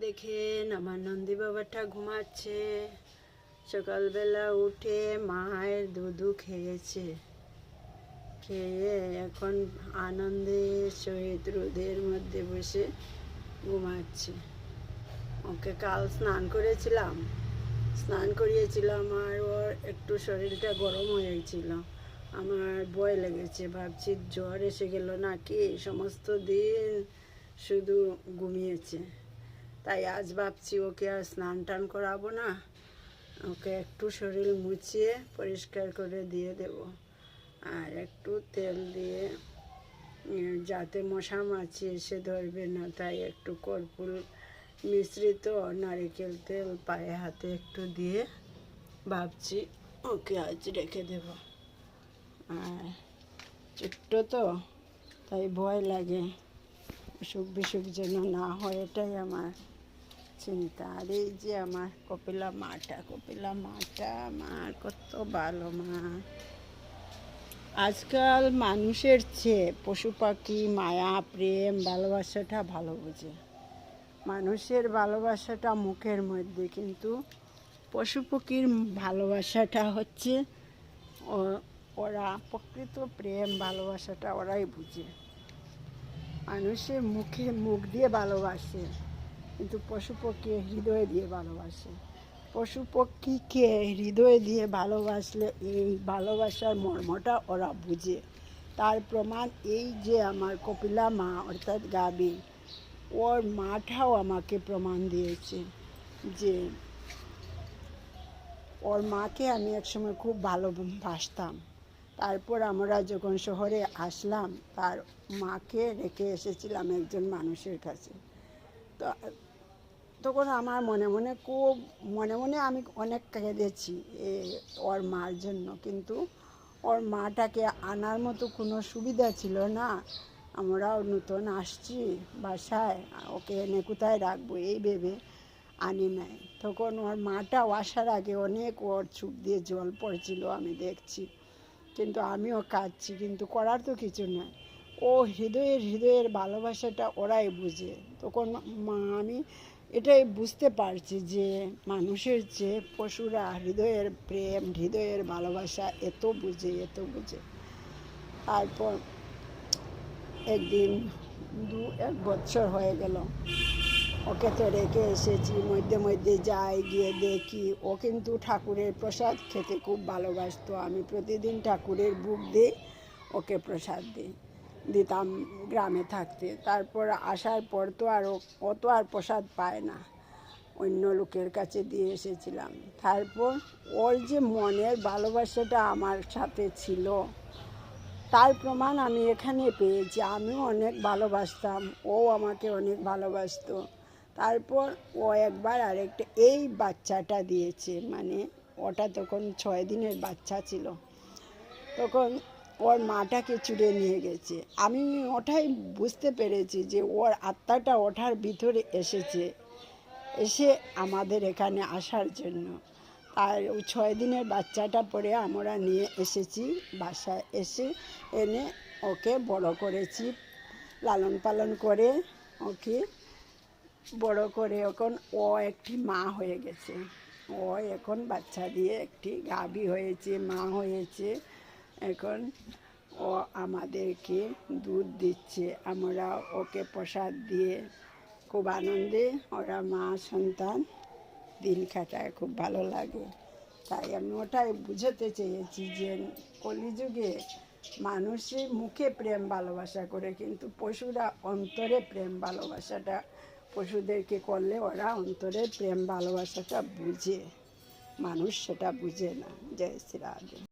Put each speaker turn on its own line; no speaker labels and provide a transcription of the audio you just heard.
দেখেন আমার নন্দী বাবাটা ঘুমাচ্ছে। সকালবেলা উঠে মায়ের দুধু খেয়েছে। খেয়ে এখন আনন্দে সহিত রোদের মধ্যে বসে ঘুমাচ্ছে। ওকে কাল স্নান করেছিলাম। স্নান করিয়েছিলাম আর ওর একটু শরীরটা গরম হয়েছিল। আমার ভয় লেগেছে। ভাবছি জ্বর এসে গেল নাকি? সমস্ত দিন শুধু ঘুমিয়েছে। তাই আজ ভাবছি ওকে আর স্নান টান করাবো না। ওকে একটু শরীর মুছিয়ে পরিষ্কার করে দিয়ে দেব। আর একটু তেল দিয়ে যাতে মশা মাছি এসে ধরবে না, তাই একটু কর্পূর মিশ্রিত নারিকেল তেল পায়ে হাতে একটু দিয়ে ভাবছি ওকে আজ রেখে দেব। আর ছোট্ট তো, তাই ভয় লাগে, অসুখ বিসুখ যেন না হয়, এটাই আমার চিন্তা আর এই যে আমার কপিলা মাটা কপিলা মাটা আমার কত ভালো মা। আজকাল মানুষের চেয়ে পশু পাখি, মায়া, প্রেম, ভালোবাসাটা ভালো বোঝে। মানুষের ভালোবাসাটা মুখের মধ্যে, কিন্তু পশু পাখির ভালোবাসাটা হচ্ছে ওরা প্রকৃত প্রেম, ভালোবাসাটা ওরাই বুঝে। মানুষের মুখে মুখ দিয়ে ভালোবাসে। কিন্তু পশু পক্ষী হৃদয় দিয়ে ভালোবাসে। পশু পক্ষীকে হৃদয় দিয়ে ভালোবাসলে এই ভালোবাসার মর্মটা ওরা বুঝে। তার প্রমাণ এই যে আমার কপিলা মা, অর্থাৎ গাবি ওর মাটাও আমাকে প্রমাণ দিয়েছে যে ওর মাকে আমি একসময় খুব ভালোবাসতাম। তারপর আমরা যখন শহরে আসলাম, তার মাকে রেখে এসেছিলাম একজন মানুষের কাছে। তো তখন আমার মনে মনে খুব, মনে মনে আমি অনেক কেঁদেছি ওর মার জন্য। কিন্তু ওর মাটাকে আনার মতো কোনো সুবিধা ছিল না। আমরাও নতুন আসছি বাসায়, ওকে এনে কোথায় রাখব এই ভেবে আনি নাই। তখন ওর মাটাও আসার আগে অনেক ওর চুপ দিয়ে জল পড়ছিল, আমি দেখছি। কিন্তু আমিও কাঁদছি, কিন্তু করার তো কিছু নয় ও হৃদয়ের হৃদয়ের ভালোবাসাটা ওরাই বুঝে। তখন মা, আমি এটাই বুঝতে পারছি যে মানুষের যে পশুরা হৃদয়ের প্রেম, হৃদয়ের ভালোবাসা এত বুঝে এত বুঝে। তারপর একদিন দু এক বছর হয়ে গেল। ওকে তো রেখে এসেছি, মধ্যে মধ্যে যাই, গিয়ে দেখি। ও কিন্তু ঠাকুরের প্রসাদ খেতে খুব ভালোবাসতো। আমি প্রতিদিন ঠাকুরের বুক দিই, ওকে প্রসাদ দিই। দিতাম গ্রামে থাকতে। তারপর আসার পর তো আর ও আর প্রসাদ পায় না। অন্য লোকের কাছে দিয়ে এসেছিলাম। তারপর ওর যে মনের ভালোবাসাটা আমার সাথে ছিল, তার প্রমাণ আমি এখানে পেয়েছি। আমিও অনেক ভালোবাসতাম, ও আমাকে অনেক ভালোবাসতো। তারপর ও একবার আরেকটা, এই বাচ্চাটা দিয়েছে। মানে ওটা তখন ছয় দিনের বাচ্চা ছিল। তখন ওর মাটাকে চুড়ে নিয়ে গেছে। আমি ওটাই বুঝতে পেরেছি যে ওর আত্মাটা ওঠার ভিতরে এসেছে, এসে আমাদের এখানে আসার জন্য। আর ওই ছয় দিনের বাচ্চাটা পরে আমরা নিয়ে এসেছি, বাসায় এসে এনে ওকে বড় করেছি, লালন পালন করে ওকে বড় করে এখন ও একটি মা হয়ে গেছে। ও এখন বাচ্চা দিয়ে একটি গাভী হয়েছে, মা হয়েছে। এখন ও আমাদেরকে দুধ দিচ্ছে। আমরা ওকে প্রসাদ দিয়ে খুব আনন্দে ওরা মা সন্তান দিন কাটায় খুব ভালো লাগে। তাই আমি ওটাই বুঝাতে চেয়েছি যে কলিযুগে মানুষের মুখে প্রেম ভালোবাসা করে, কিন্তু পশুরা অন্তরে প্রেম ভালোবাসাটা, পশুদেরকে করলে ওরা অন্তরে প্রেম ভালোবাসাটা বুঝে। মানুষ সেটা বুঝে না। জয় শ্রী